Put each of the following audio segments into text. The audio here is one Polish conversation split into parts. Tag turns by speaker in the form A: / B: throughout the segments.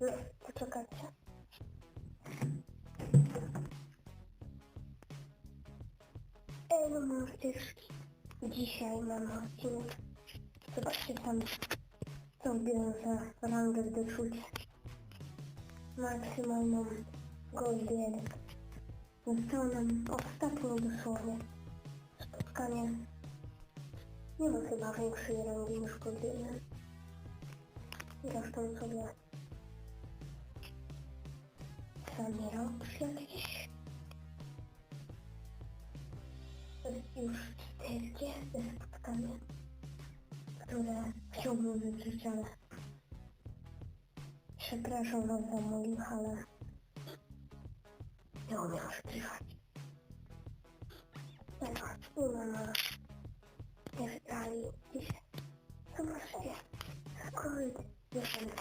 A: No, poczekajcie. Ej, no monsterski. Dzisiaj mam odcinek. Zobaczcie tam, biorę za rangę w doszucie. Maksymalną gold 1. Zostało nam ostatnie dosłownie spotkanie. Nie ma chyba większej rangi niż gold 1. Zresztą sobie sami robisz. To jest już 40 spotkanie, które chciałbym wybrać, ale przepraszam was za moich, ale nie umiem śpiewać. Dobra, mama nie wygrali dzisiaj. Skąd jeden, cztery,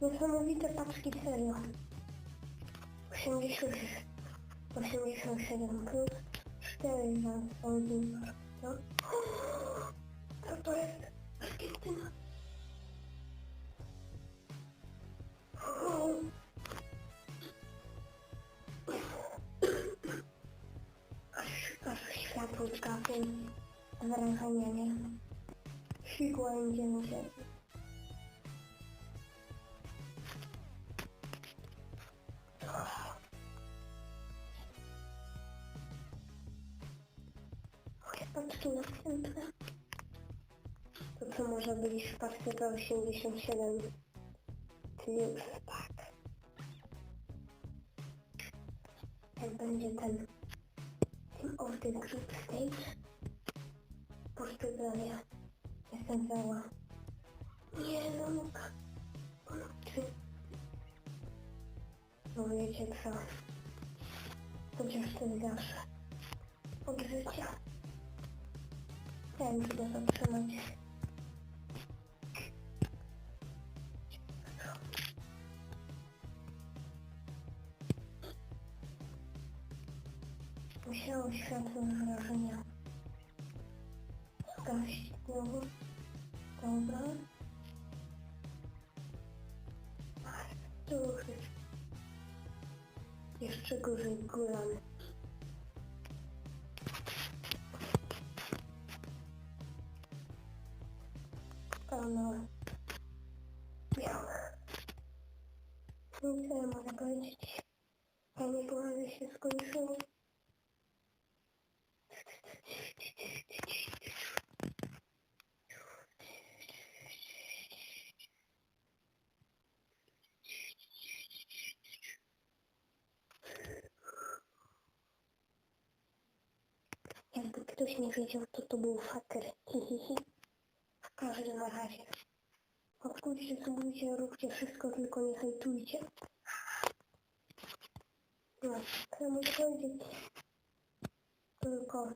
A: Niesamowite paczki, serio. 80, 87 plus 4 za Saudi. No. Co to jest? Argentyna. Aż, aż światło zgasło. Wrażenie, nie? Figła idzie na ziemię. Paczki następne. To co może w paczce to 87 plus, tak. Jak będzie ten Team of the Group Stage Portugalia. Jestem cała. Nie no, no. Ty. No wiecie co? Chociaż to zawsze. Od życia. Chciałem tylko zatrzymać. Musiało światło wrażenia. Zgasić znowu. Dobra. Duży. Jeszcze gorzej górami. самого ну, не знаю, можно закончить. Я не положу, сейчас скончу. Я бы точно хотел, кто-то был факер. Хи-хи-хи. W każdym razie. Odkudźcie, subujcie, róbcie wszystko, tylko nie hejtujcie. No, ja mogę powiedzieć? Tylko